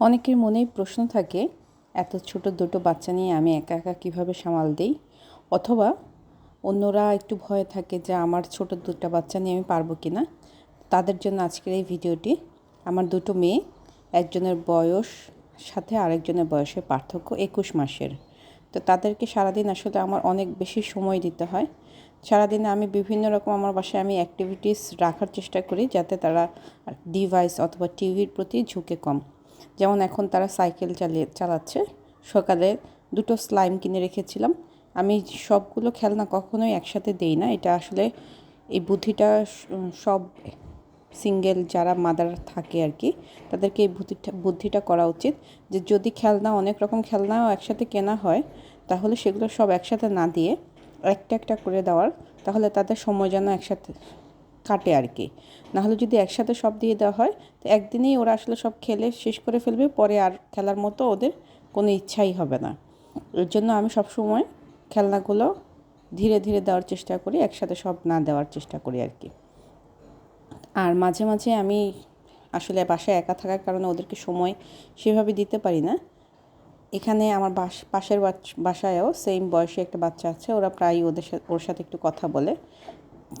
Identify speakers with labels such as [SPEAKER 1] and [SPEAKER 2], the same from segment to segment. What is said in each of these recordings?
[SPEAKER 1] অনেকের মনেই প্রশ্ন থাকে, এত ছোট দুটো বাচ্চা নিয়ে আমি একা একা কীভাবে সামাল দিই? অথবা অন্যরা একটু ভয়ে থাকে যে আমার ছোট দুটো বাচ্চা নিয়ে আমি পারব কি না তাদের জন্য আজকের এই ভিডিওটি আমার দুটো মেয়ে, একজনের বয়স সাথে আরেকজনের বয়সের পার্থক্য একুশ মাসের। তো তাদেরকে সারাদিন আসলে আমার অনেক বেশি সময় দিতে হয়। সারাদিনে আমি বিভিন্ন রকম আমার বাসায় আমি অ্যাক্টিভিটিস রাখার চেষ্টা করি যাতে তারা ডিভাইস অথবা টিভির প্রতি ঝুঁকে কম। যেমন এখন তারা সাইকেল চালিয়ে, চালাচ্ছে। সকালে দুটো স্লাইম কিনে রেখেছিলাম। আমি সবগুলো খেলনা কখনোই একসাথে দেই না। এটা আসলে এই বুদ্ধিটা সব সিঙ্গেল যারা মাদার থাকে আর কি, তাদেরকে এই বুদ্ধিটা বুদ্ধিটা করা উচিত যে যদি খেলনা, অনেক রকম খেলনাও একসাথে কেনা হয়, তাহলে সেগুলো সব একসাথে না দিয়ে একটা একটা করে দেওয়ার, তাহলে তাদের সময় যেন একসাথে কাটে আর কি। নাহলে যদি একসাথে সব দিয়ে দেওয়া হয়, তো একদিনেই ওরা আসলে সব খেলে, শেষ করে ফেলবে, পরে আর খেলার মতো ওদের কোনো ইচ্ছাই হবে না। এর জন্য আমি সবসময় খেলনাগুলো ধীরে ধীরে দেওয়ার চেষ্টা করি, একসাথে সব না দেওয়ার চেষ্টা করি আর কি। আর মাঝে মাঝে আমি আসলে বাসায় একা থাকার কারণে ওদেরকে সময় সেভাবে দিতে পারি না। এখানে আমার বাস, পাশের বাসায়ও সেম বয়সে একটা বাচ্চা আছে, ওরা প্রায় ওদের সাথে ওর সাথে একটু কথা বলে।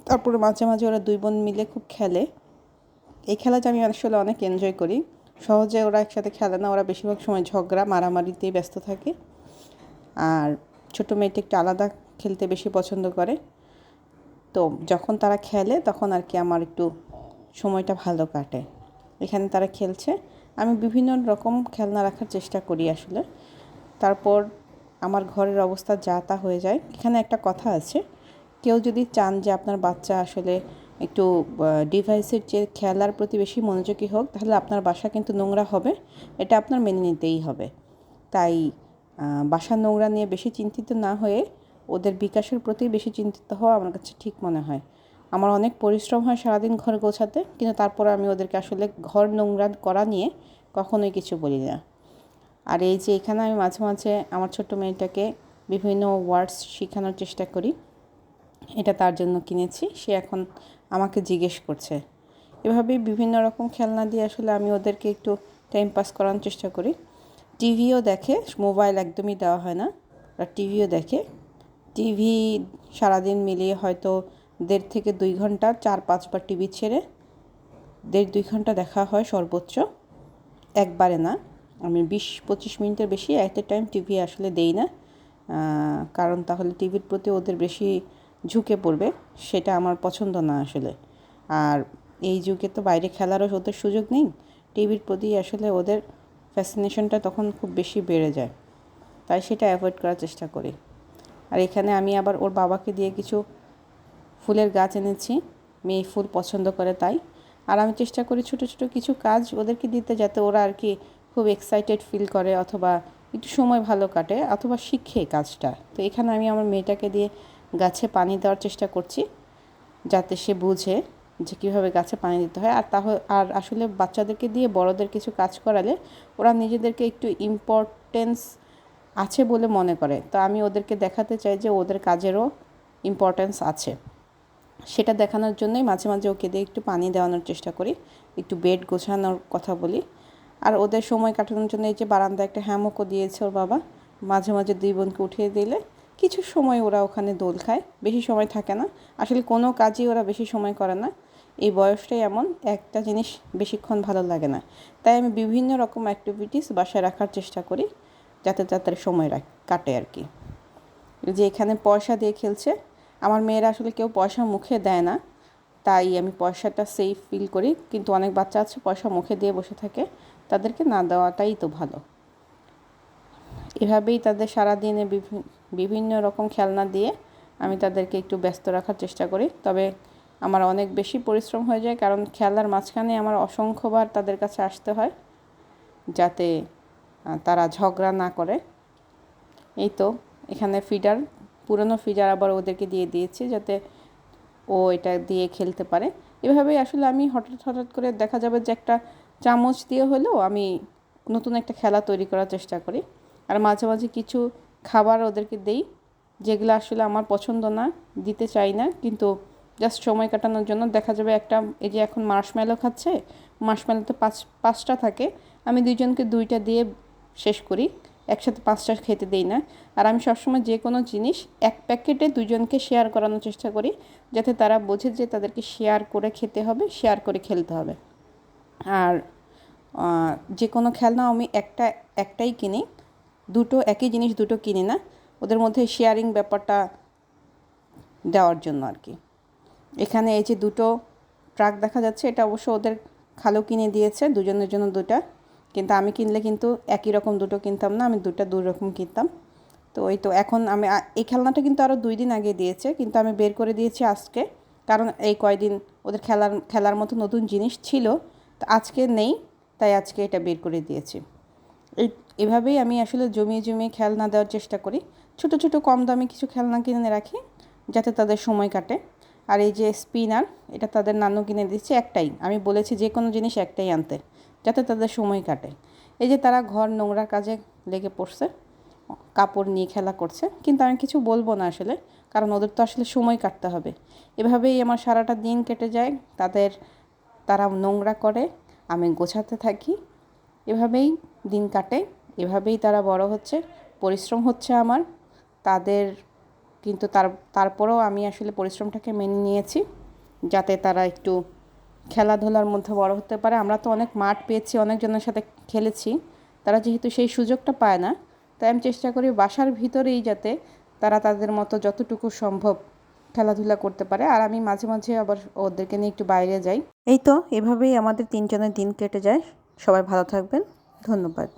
[SPEAKER 1] তারপরে মাঝে মাঝে ওরা দুই বোন মিলে খুব খেলে। এই খেলাটা আমি আসলে অনেক এনজয় করি। সহজে ওরা একসাথে খেলে না, ওরা বেশিরভাগ সময় ঝগড়া, মারামারিতেই ব্যস্ত থাকে। আর ছোটো মেয়েটি একটু আলাদা খেলতে বেশি পছন্দ করে। তো যখন তারা খেলে তখন আর কি আমার একটু সময়টা ভালো কাটে। এখানে তারা খেলছে। আমি বিভিন্ন রকম খেলনা রাখার চেষ্টা করি আসলে। তারপর আমার ঘরের অবস্থা যা তা হয়ে যায়। এখানে একটা কথা আছে কেউ যদি চান যে আপনার বাচ্চা আসলে একটু ডিভাইসের চেয়ে খেলার প্রতি বেশি মনোযোগী হোক, তাহলে আপনার বাসা কিন্তু নোংরা হবে। এটা আপনার মেনে নিতেই হবে। তাই বাসা নোংরা নিয়ে বেশি চিন্তিত না হয়ে ওদের বিকাশের প্রতি বেশি চিন্তিত হওয়া আমার কাছে ঠিক মনে হয়। আমার অনেক পরিশ্রম হয় সারাদিন ঘর গোছাতে, কিন্তু তারপরে আমি ওদেরকে আসলে ঘর নোংরা করা নিয়ে কখনোই কিছু বলি না। আর এই যে এখানে আমি মাঝে মাঝে আমার ছোট্ট মেয়েটাকে বিভিন্ন ওয়ার্ডস শেখানোর চেষ্টা করি। এটা তার জন্য কিনেছি। সে এখন আমাকে জিজ্ঞেস করছে। এভাবেই বিভিন্ন রকম খেলনা দিয়ে আসলে আমি ওদেরকে একটু টাইম পাস করানোর চেষ্টা করি। টিভিও দেখে মোবাইল একদমই দেওয়া হয় না। আর টিভিও দেখে। টিভি সারাদিন মিলিয়ে হয়তো দেড় থেকে দুই ঘণ্টা চার পাঁচবার টিভি ছেড়ে দেড় দুই ঘণ্টা দেখা হয় সর্বোচ্চ। একবারে না। আমি বিশ পঁচিশ মিনিটের বেশি এট এ টাইম টিভি আসলে দেই না। কারণ তাহলে টিভির প্রতি ওদের বেশি ঝুঁকে পড়বে, সেটা আমার পছন্দ না আসলে। আর এই যুগে তো বাইরে খেলারও ওদের সুযোগ নেই। টিভির প্রতি আসলে ওদের ফ্যাসিনেশনটা তখন খুব বেশি বেড়ে যায়। তাই সেটা অ্যাভয়েড করার চেষ্টা করি। আর এখানে আমি আবার ওর বাবাকে দিয়ে কিছু ফুলের গাছ এনেছি। মেয়ে ফুল পছন্দ করে তাই। আর আমি চেষ্টা করি ছোটো ছোটো কিছু কাজ ওদেরকে দিতে যাতে ওরা আর কি খুব এক্সাইটেড ফিল করে অথবা একটু সময় ভালো কাটে অথবা শিখে কাজটা। তো এখানে আমি আমার মেয়েটাকে দিয়ে গাছে পানি দেওয়ার চেষ্টা করছি, যাতে সে বুঝে যে কীভাবে গাছে পানি দিতে হয়। আর তাহলে আর আসলে বাচ্চাদেরকে দিয়ে বড়দের কিছু কাজ করালে ওরা নিজেদেরকে একটু ইম্পর্টেন্স আছে বলে মনে করে। তো আমি ওদেরকে দেখাতে চাই যে ওদের কাজেরও ইম্পর্টেন্স আছে। সেটা দেখানোর জন্যই মাঝে মাঝে ওকে দিয়ে একটু পানি দেওয়ানোর চেষ্টা করি, একটু বেড গোছানোর কথা বলি। আর ওদের সময় কাটানোর জন্য এই যে বারান্দায় একটা হ্যামকও দিয়েছে ওর বাবা, মাঝে মাঝে দুই বোনকে উঠিয়ে দিলে কিছু সময় ওরা ওখানে দোল খায়, বেশি সময় থাকে না। আসলে কোনো কাজই ওরা বেশি সময় করে না। এই বয়সটাই এমন, একটা জিনিস বেশিক্ষণ ভালো লাগে না। তাই আমি বিভিন্ন রকম অ্যাক্টিভিটিস বাসায় রাখার চেষ্টা করি, যাতে তাদের সময় রাখ, কাটে আর কি। যে এখানে পয়সা দিয়ে খেলছে, আমার মেয়েরা আসলে কেউ পয়সা মুখে দেয় না। তাই আমি পয়সাটা সেফ ফিল করি। কিন্তু অনেক বাচ্চা আছে, পয়সা মুখে দিয়ে বসে থাকে। তাদেরকে না দেওয়াটাই তো ভালো। এভাবেই তাদের সারাদিনে বিভিন্ন রকম খেলনা দিয়ে আমি তাদেরকে একটু ব্যস্ত রাখার চেষ্টা করি। তবে আমার অনেক বেশি পরিশ্রম হয়ে যায় কারণ খেলার মাঝখানে আমার অসংখ্যবার তাদের কাছে আসতে হয় যাতে তারা ঝগড়া না করে। এই তো, এখানে ফিডার, পুরনো ফিডার আবার ওদেরকে দিয়ে দিয়েছি যাতে ও এটা দিয়ে খেলতে পারে। এভাবেই আসলে আমি হঠাৎ হঠাৎ করে দেখা যাবে যে একটা চামচ দিয়ে হলেও আমি নতুন একটা খেলা তৈরি করার চেষ্টা করি। আর মাঝে মাঝে কিছু খাবার ওদেরকে দেই, যেগুলো আসলে আমার পছন্দ না, দিতে চাই না। কিন্তু জাস্ট সময় কাটানোর জন্য দেখা যাবে একটা, এই যে এখন মার্শমেলো খাচ্ছে মার্শমেলো তো পাঁচ, পাঁচটা থাকে, আমি দুইজনকে দুইটা দিয়ে শেষ করি, একসাথে পাঁচটা খেতে দেই না। আর আমি সবসময় যে কোনো জিনিস এক প্যাকেটে দুজনকে শেয়ার করানোর চেষ্টা করি, যাতে তারা বোঝে যে তাদেরকে শেয়ার করে খেতে হবে শেয়ার করে খেলতে হবে। আর যে কোনো খেলনা আমি একটা, একটাই কিনি দুটো একই জিনিস দুটো কিনি না, ওদের মধ্যে শেয়ারিং ব্যাপারটা দেওয়ার জন্য আর কি। এখানে এই যে দুটো ট্রাক দেখা যাচ্ছে, এটা অবশ্য ওদের খালো কিনে দিয়েছে, দুজনের জন্য দুটা। কিন্তু আমি কিনলে কিন্তু একই রকম দুটো কিনতাম না, আমি দুটা দুই রকম কিনতাম। তো ওই তো এখন আমি এই খেলনাটা কিন্তু আরও দুই দিন আগে দিয়েছে, কিন্তু আমি বের করে দিয়েছি আজকে। কারণ এই কয়দিন ওদের খেলার খেলার মতো নতুন জিনিস ছিল, তো আজকে নেই, তাই আজকে এটা বের করে দিয়েছি। এই, এভাবেই আমি আসলে জমিয়ে জমিয়ে খেলনা দেওয়ার চেষ্টা করি। ছোট ছোট, কম দামি কিছু খেলনা কিনে রাখি, যাতে তাদের সময় কাটে। আর এই যে স্পিনার, এটা তাদের নানু কিনে দিচ্ছে একটাই। আমি বলেছি যে কোনো জিনিস একটাই আনতে, যাতে তাদের সময় কাটে। এই যে তারা ঘর নোংরার কাজে লেগে পড়ছে, কাপড় নিয়ে খেলা করছে, কিন্তু আমি কিছু বলব না আসলে, কারণ ওদের তো আসলে সময় কাটতে হবে। এভাবেই আমার সারাটা দিন কেটে যায়, তাদের, তারা নোংরা করে, আমি গোছাতে থাকি। এভাবেই দিন কাটে। এভাবেই তারা বড় হচ্ছে। পরিশ্রম হচ্ছে আমার। তাদের কিন্তু তার, তারপরেও আমি আসলে পরিশ্রমটাকে মেনে নিয়েছি, যাতে তারা একটু খেলাধুলার মধ্যে বড় হতে পারে। আমরা তো অনেক মাঠ পেয়েছি অনেকজনের সাথে খেলেছি। তারা যেহেতু সেই সুযোগটা পায় না, তাই আমি চেষ্টা করি বাসার ভিতরেই যাতে তারা তাদের মতো যতটুকু সম্ভব খেলাধুলা করতে পারে। আর আমি মাঝে মাঝে আবার ওদেরকে নিয়ে একটু বাইরে যাই। এই তো, এভাবেই আমাদের তিনজনের দিন কেটে যায়। সবাই ভালো থাকবেন। ধন্যবাদ।